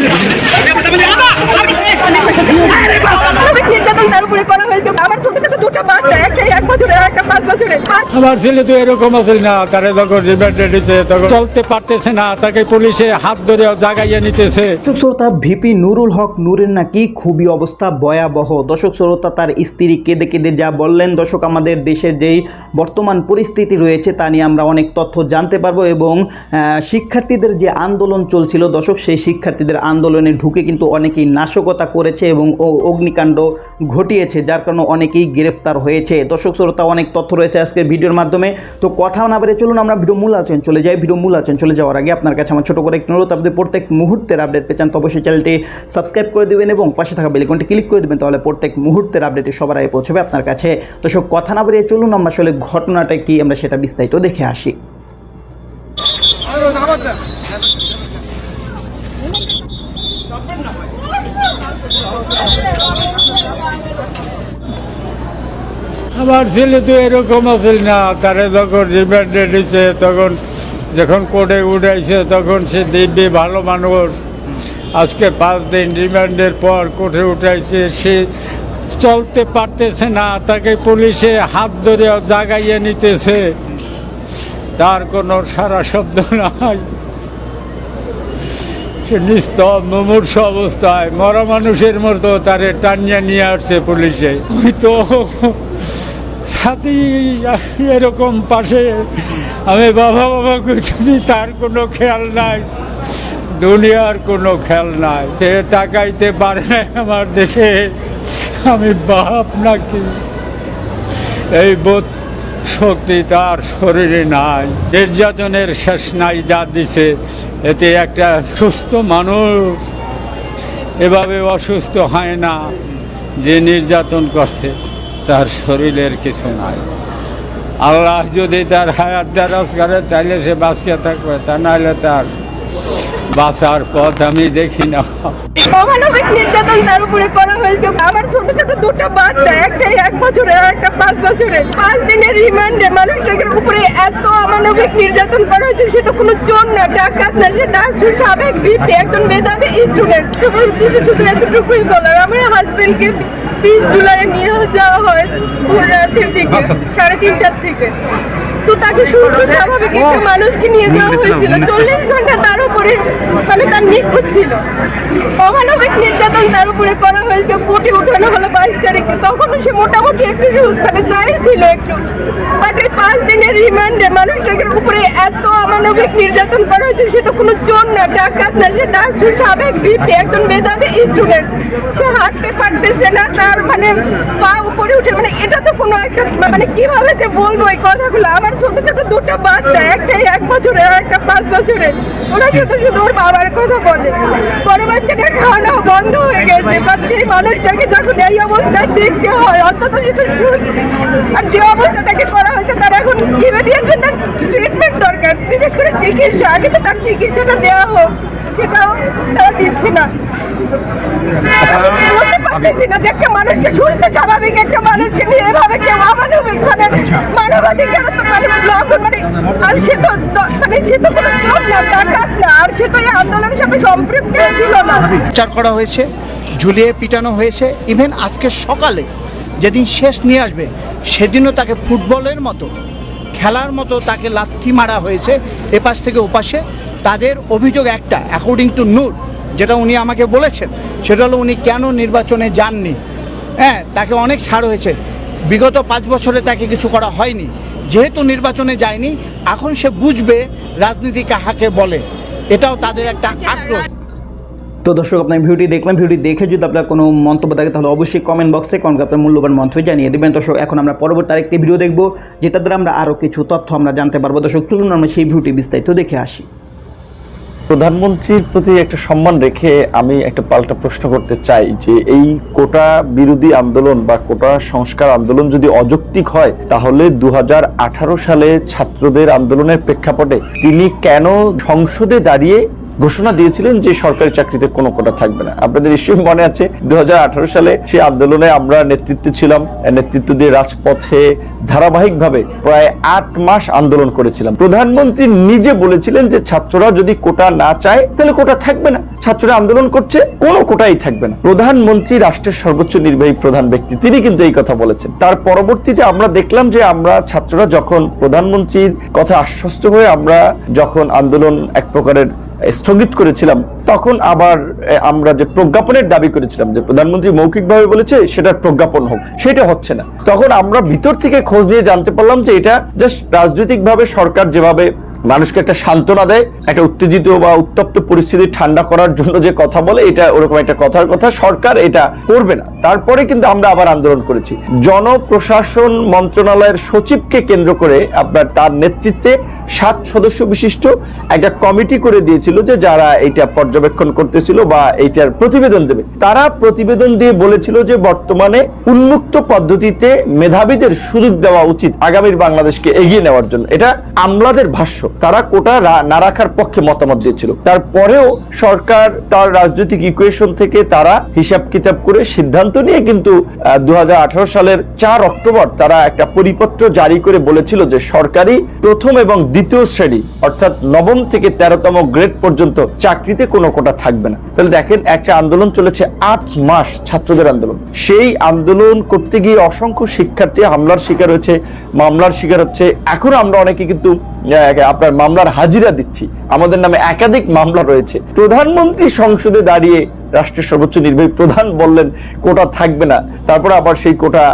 Thank you. দুটো বাচ্চা একটা এক বছরের একটা পাঁচ বছরের আমার ছেলে তো এরকম আছে না তারা যখন রিমান্ডে নিছে তখন চলতে পারতেছে না তাকে পুলিশে হাত ধরে জাগাইয়ে নিতেছে। দর্শক শ্রোতা ভিপি নুরুল হক নূরের নাকি খুবই অবস্থা ভয়াবহ। দর্শক শ্রোতা তার স্ত্রী কেঁদে কেঁদে যা বললেন দর্শক আমাদের দেশে যেই বর্তমান পরিস্থিতি রয়েছে তা নিয়ে আমরা অনেক তথ্য জানতে পারব এবং শিক্ষার্থীদের যে আন্দোলন চলছিল দর্শক সেই শিক্ষার্থীদের আন্দোলনে ঢুকে কিন্তু অনেকেই নাশকতা করেছে এবং ও- অগ্নিকাণ্ড ঘটিয়েছে যার কারণে অনেকেই গ্রেফতার হয়েছে। দর্শক শ্রোতা অনেক তথ্য রয়েছে আজকের ভিডিওর মাধ্যমে। তো কথা না বেড়ে চলুন, আমরা ভিডিও মূল আলোচনা চলে যাই। ভিডিও মূল আলোচনা চলে যাওয়ার আগে আপনার কাছে আমার ছোট করে একটি অনুরোধ। আপনি প্রত্যেক মুহূর্তের আপডেট পেয়ে চান তো অবশ্যই চ্যানেলটি সাবস্ক্রাইব করে দেবেন এবং পাশে থাকা বেলিকনটি ক্লিক করে দেবেন, তাহলে প্রত্যেক মুহূর্তের আপডেটটি সবার আগে পৌঁছবে আপনার কাছে। সব কথা না বেরিয়ে চলুন, আমরা আসলে ঘটনাটা কি, আমরা সেটা বিস্তারিত দেখে আসি। আমার ছেলে তো এরকম আছে না। তারে যখন রিমান্ডে নিছে তখন যখন কোর্টে উঠাইছে, তখন সে দিব্যি ভালো মানুষ। আজকে পাঁচ দিন রিমান্ডের পর কোর্টে উঠাইছে, সে চলতে পারতেছে না। তাকে পুলিশে হাত ধরে জাগাইয়ে নিতেছে। তার কোনো সারা শব্দ নাই। সে নিস্তব, মুমূর্ষ অবস্থায়, মরা মানুষের মতো তারে টানিয়ে নিয়ে আসছে পুলিশে। তো সাথী এরকম পাশে। আমি বাবা বাবা করতেছি তার কোনো খেয়াল নাই। দুনিয়ার কোনো খেয়াল নাই। সে তাকাইতে পারে না আমার দেখে আমি বাপ নাকি? এই বোধ শক্তি তার শরীরে নাই। নির্যাতনের শেষ নাই যা দিছে। এতে একটা সুস্থ মানুষ এভাবে অসুস্থ হয় না যে নির্যাতন করছে। তার শরীরের কিছু নাই। আল্লাহ যদি তার হায়াত দারাজ করে তাহলে সে বাঁচিয়ে থাকবে, তা নাহলে তার বাঁচার পথ আমি দেখি না। অমানবিক নির্যাতন তার উপরে করা হয়েছে। আমার ছোট ছোট দুটো বাচ্চা এক একটা পাঁচ উপরে এত অমানবিক নির্যাতন করা হয়েছে তো কোনো না একজন এতটুকুই বিশ জুলাই নিয়ে যাওয়া হয় ভোর রাতের দিকে সাড়ে তিনটার থেকে। তো তাকে সুস্থ স্বাভাবিক একটা মানুষকে নিয়ে যাওয়া হয়েছিল। চল্লিশ ঘণ্টা তার উপরে মানে তার নিখোঁজ ছিল। অমানবিক নির্যাতন তার উপরে করা হয়েছে কোর্টে উঠানো হলো বাইশ তারিখে। তখনও সে মোটামুটি একটু সুস্থ মানে যাই ছিল একটু। বাট এই পাঁচ দিনের রিমান্ডে মানুষটাকে উপরে এত অমানবিক নির্যাতন করা হয়েছে সে তো কোনো চোর না ডাকাত না সে ডাকসু সাবেক বিপি একজন মেধাবী স্টুডেন্ট সে হাঁটতে পারতেছে না তার মানে পা উপরে উঠে মানে এটা তো কোনো একটা মানে কীভাবে যে বলব এই কথাগুলো? আমার ছোট ছোট দুটো বাচ্চা, একটা এক বছরের আর একটা পাঁচ বছরের। ওরা শুধু শুধু ওর বাবার কথা বলে। বড় বাচ্চাটা খাওয়ানো বন্ধ হয়ে গেছে। বা সেই মানুষটাকে যখন এই অবস্থায় দেখতে হয়, অন্তত। আর যে অবস্থা তাকে করা হয়েছে, তার এখন ইমিডিয়েটলি তার ট্রিটমেন্ট দরকার। বিশেষ করে চিকিৎসা। আগে তো তার চিকিৎসাটা দেওয়া হোক, সেটাও তারা দিচ্ছে না। মানুষকে সুস্থ স্বাভাবিক একটা মানুষকে নিয়ে এভাবে কেউ অমানবিক মানে মানবাধিকার মানে মানে আর সে তো মানে সে তো কোনো চোর না ডাকাত না আর সে তো এই আন্দোলনের সাথে সম্পৃক্ত ছিল না। বিচার করা হয়েছে ঝুলিয়ে পিটানো হয়েছে ইভেন আজকে সকালে যেদিন শেষ নিয়ে আসবে সেদিনও তাকে ফুটবলের মতো খেলার মতো তাকে লাথি মারা হয়েছে এপাশ থেকে ওপাশে। তাদের অভিযোগ একটা অ্যাকর্ডিং টু নূর যেটা উনি আমাকে বলেছেন সেটা হলো উনি কেন নির্বাচনে যাননি। হ্যাঁ তাকে অনেক ছাড় হয়েছে। বিগত পাঁচ বছরে তাকে কিছু করা হয়নি। যেহেতু নির্বাচনে যায়নি এখন সে বুঝবে রাজনীতি কাহাকে বলে। এটাও তাদের একটা আক্রোশ। তো দর্শক আপনার ভিডিওটি দেখলাম ভিডিওটি দেখে যদি আপনার কোনো মন্তব্য থাকে তাহলে অবশ্যই কমেন্ট বক্সে কমেন্ট আপনার মূল্যবান মন্তব্য জানিয়ে দেবেন। দর্শক এখন আমরা পরবর্তী আরেকটি ভিডিও দেখব যেটা দ্বারা আমরা আরও কিছু তথ্য আমরা জানতে পারব। দর্শক চলুন আমরা সেই ভিডিওটি বিস্তারিত দেখে আসি। প্রধানমন্ত্রীর প্রতি একটা সম্মান রেখে আমি একটা পাল্টা প্রশ্ন করতে চাই যে এই কোটা বিরোধী আন্দোলন বা কোটা সংস্কার আন্দোলন যদি অযৌক্তিক হয়, তাহলে দু হাজার আঠারো সালে ছাত্রদের আন্দোলনের প্রেক্ষাপটে তিনি কেন সংসদে দাঁড়িয়ে ঘোষণা দিয়েছিলেন যে সরকারি চাকরিতে কোনো কোটা থাকবে না। আপনাদের নিশ্চয়ই মনে আছে দু সালে সেই আন্দোলনে আমরা নেতৃত্বে ছিলাম নেতৃত্ব দিয়ে রাজপথে ধারাবাহিকভাবে প্রায় আট মাস আন্দোলন করেছিলাম। প্রধানমন্ত্রী নিজে বলেছিলেন যে ছাত্ররা যদি কোটা না চায়, তাহলে কোটা থাকবে না। ছাত্ররা আন্দোলন করছে, কোনো কোটাই থাকবে না। প্রধানমন্ত্রী, রাষ্ট্রের সর্বোচ্চ নির্বাহী প্রধান ব্যক্তি, তিনি কিন্তু এই কথা বলেছেন। তার পরবর্তীতে আমরা দেখলাম যে আমরা ছাত্ররা যখন প্রধানমন্ত্রীর কথা আশ্বস্ত হয়ে আমরা যখন আন্দোলন এক প্রকারের স্থগিত করেছিলাম, তখন আবার আমরা যে প্রজ্ঞাপনের দাবি করেছিলাম, যে প্রধানমন্ত্রী মৌখিকভাবে বলেছে সেটার প্রজ্ঞাপন হোক, সেটা হচ্ছে না। তখন আমরা ভিতর থেকে খোঁজ নিয়ে জানতে পারলাম যে এটা জাস্ট রাজনৈতিকভাবে সরকার যেভাবে মানুষকে একটা সান্ত্বনা দেয়, একটা উত্তেজিত বা উত্তপ্ত পরিস্থিতি ঠান্ডা করার জন্য যে কথা বলে, এটা ওরকম একটা কথার কথা, সরকার এটা করবে না। তারপরে কিন্তু আমরা আবার আন্দোলন করেছি। জনপ্রশাসন মন্ত্রণালয়ের সচিবকে কেন্দ্র করে আপনার তার নেতৃত্বে সাত সদস্য বিশিষ্ট একটা কমিটি করে দিয়েছিল যে যারা এটা পর্যবেক্ষণ করতেছিল বা এইটার প্রতিবেদন দেবে। তারা প্রতিবেদন দিয়ে বলেছিল যে বর্তমানে উন্মুক্ত পদ্ধতিতে মেধাবীদের সুযোগ দেওয়া উচিত আগামীর বাংলাদেশকে এগিয়ে নেওয়ার জন্য। এটা আমলাদের ভাষ্য। তারা কোটা না রাখার পক্ষে মতামত দিয়েছিল। তারপরেও সরকার তার রাজনৈতিক ইকুয়েশন থেকে তারা হিসাব কিতাব করে সিদ্ধান্ত নিয়ে কিন্তু দু হাজার আঠারো সালের চার অক্টোবর তারা একটা পরিপত্র জারি করে বলেছিল যে সরকারি প্রথম এবং দ্বিতীয় শ্রেণি, অর্থাৎ নবম থেকে তেরোতম গ্রেড পর্যন্ত চাকরিতে কোনো কোটা থাকবে না। তাহলে দেখেন, একটা আন্দোলন চলেছে আট মাস ছাত্রদের আন্দোলন। সেই আন্দোলন করতে গিয়ে অসংখ্য শিক্ষার্থী হামলার শিকার হয়েছে, মামলার শিকার হচ্ছে। এখন আমরা অনেকে কিন্তু আপনার মামলার হাজিরা দিচ্ছি। আমাদের নামে একাধিক মামলা রয়েছে। প্রধানমন্ত্রী সংসদে দাঁড়িয়ে রাষ্ট্রের সর্বোচ্চ নির্বাহী প্রধান বললেন, কোটা থাকবে না। তারপরে আবার সেই কোটা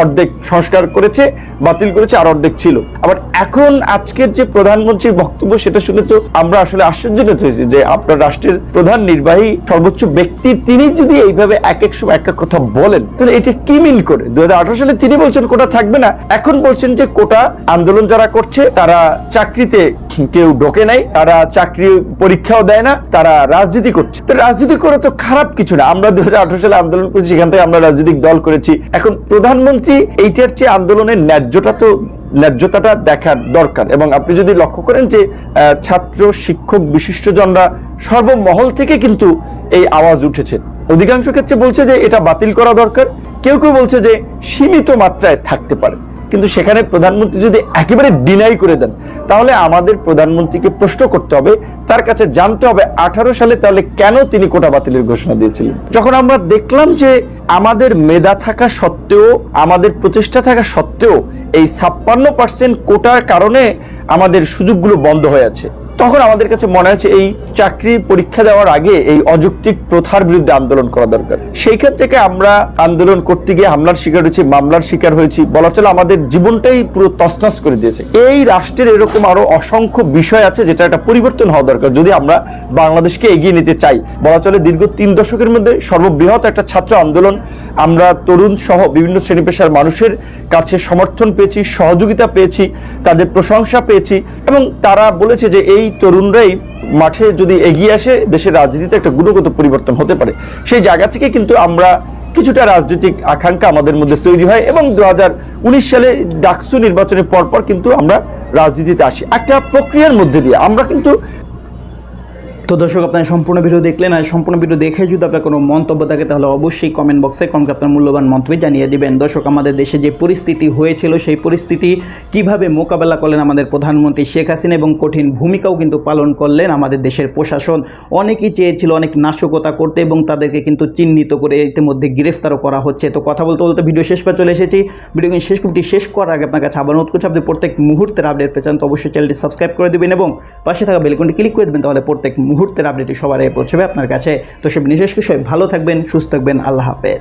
অর্ধেক সংস্কার করেছে, বাতিল করেছে, আর অর্ধেক ছিল। আবার এখন আজকের যে প্রধানমন্ত্রীর বক্তব্য, সেটা শুনে তো আমরা আসলে আশ্চর্যজনক হয়েছি যে আপনার রাষ্ট্রের প্রধান নির্বাহী সর্বোচ্চ ব্যক্তি, তিনি যদি এইভাবে এক এক সময় এক এক কথা বলেন, তাহলে এটা কি মিল করে? দু হাজার আঠারো সালে তিনি বলছেন, কোটা থাকবে না। এখন বলছেন যে কোটা আন্দোলন যারা করছে, তারা চাকরিতে কেউ ঢোকে নাই তারা চাকরি পরীক্ষাও দেয় না, তারা রাজনীতি করছে। তো রাজনীতি করে তো খারাপ কিছু না। আমরা দু সালে আন্দোলন করেছি, সেখান থেকে আমরা রাজনৈতিক দল করেছি। এখন প্রধানমন্ত্রী এইটার চেয়ে আন্দোলনের ন্যায্যটা তো, ন্যায্যতাটা দেখার দরকার। এবং আপনি যদি লক্ষ্য করেন যে ছাত্র, শিক্ষক, বিশিষ্টজনরা সর্বমহল থেকে কিন্তু এই আওয়াজ উঠেছে। অধিকাংশ ক্ষেত্রে বলছে যে, এটা বাতিল করা দরকার। কেউ কেউ বলছে যে, সীমিত মাত্রায় থাকতে পারে। কিন্তু সেখানে প্রধানমন্ত্রী যদি একেবারে ডিনাই করে দেন, তাহলে আমাদের প্রধানমন্ত্রীকে প্রশ্ন করতে হবে, তার কাছে জানতে হবে আঠারো সালে তাহলে কেন তিনি কোটা বাতিলের ঘোষণা দিয়েছিলেন। যখন আমরা দেখলাম যে আমাদের মেধা থাকা সত্ত্বেও, আমাদের প্রচেষ্টা থাকা সত্ত্বেও এই ছাপ্পান্ন পার্সেন্ট কোটার কারণে আমাদের সুযোগগুলো বন্ধ হয়ে আছে। তখন আমাদের কাছে মনে হচ্ছে এই চাকরি পরীক্ষা দেওয়ার আগে এই অযৌক্তিক প্রথার বিরুদ্ধে আন্দোলন করা দরকার। সেইখান থেকে আমরা আন্দোলন করতে গিয়ে হামলার শিকার হয়েছি, মামলার শিকার হয়েছি? বলা চলে আমাদের জীবনটাই পুরো তছনছ করে দিয়েছে। এই রাষ্ট্রের এরকম আরও অসংখ্য বিষয় আছে যেটা একটা পরিবর্তন হওয়া দরকার যদি আমরা বাংলাদেশকে এগিয়ে নিতে চাই। বলা চলে দীর্ঘ তিন দশকের মধ্যে সর্ববৃহৎ একটা ছাত্র আন্দোলন আমরা তরুণ সহ বিভিন্ন শ্রেণি পেশার মানুষের কাছে সমর্থন পেয়েছি, সহযোগিতা পেয়েছি, তাদের প্রশংসা পেয়েছি এবং তারা বলেছে যে এই তরুণরাই মাঠে যদি এগিয়ে আসে, দেশের রাজনীতিতে একটা গুণগত পরিবর্তন হতে পারে। সেই জায়গা থেকে কিন্তু আমরা কিছুটা রাজনৈতিক আকাঙ্ক্ষা আমাদের মধ্যে তৈরি হয় এবং দু হাজার উনিশ সালে ডাকসু নির্বাচনের পরপর কিন্তু আমরা রাজনীতিতে আসি। একটা প্রক্রিয়ার মধ্যে দিয়ে আমরা কিন্তু তো দর্শক, আপনার সম্পূর্ণ ভিডিও দেখলেন আর সম্পূর্ণ ভিডিও দেখে যদি আপনার কোনো মন্তব্য থাকে, তাহলে অবশ্যই কমেন্ট বক্সে কমকে আপনার মূল্যবান মন্তব্য জানিয়ে দিবেন। দর্শক, আমাদের দেশে যে পরিস্থিতি হয়েছিল, সেই পরিস্থিতি কীভাবে মোকাবেলা করলেন আমাদের প্রধানমন্ত্রী শেখ হাসিনা এবং কঠিন ভূমিকাও কিন্তু পালন করলেন আমাদের দেশের প্রশাসন। অনেকেই চেয়েছিল অনেক নাশকতা করতে এবং তাদেরকে কিন্তু চিহ্নিত করে ইতিমধ্যে গ্রেফতারও করা হচ্ছে। তো কথা বলতে বলতে ভিডিও শেষ পা চলে এসেছি। ভিডিও কিন্তু শেষ করতে শেষ করার আগে আপনার কাছে আবার অনুরোধ করছি, আপনি প্রত্যেক মুহূর্তের আপডেট পেয়েছেন তো অবশ্যই চ্যানেলটি সাবস্ক্রাইব করে দেবেন এবং পাশে থাকা বেলকনটি ক্লিক করে দেবেন, তাহলে প্রত্যেক মুহূর্তের আপডেটটি সবার আগে পৌঁছবে আপনার কাছে। তো সে বিশেষ সব ভালো থাকবেন, সুস্থ থাকবেন, আল্লাহ হাফেজ।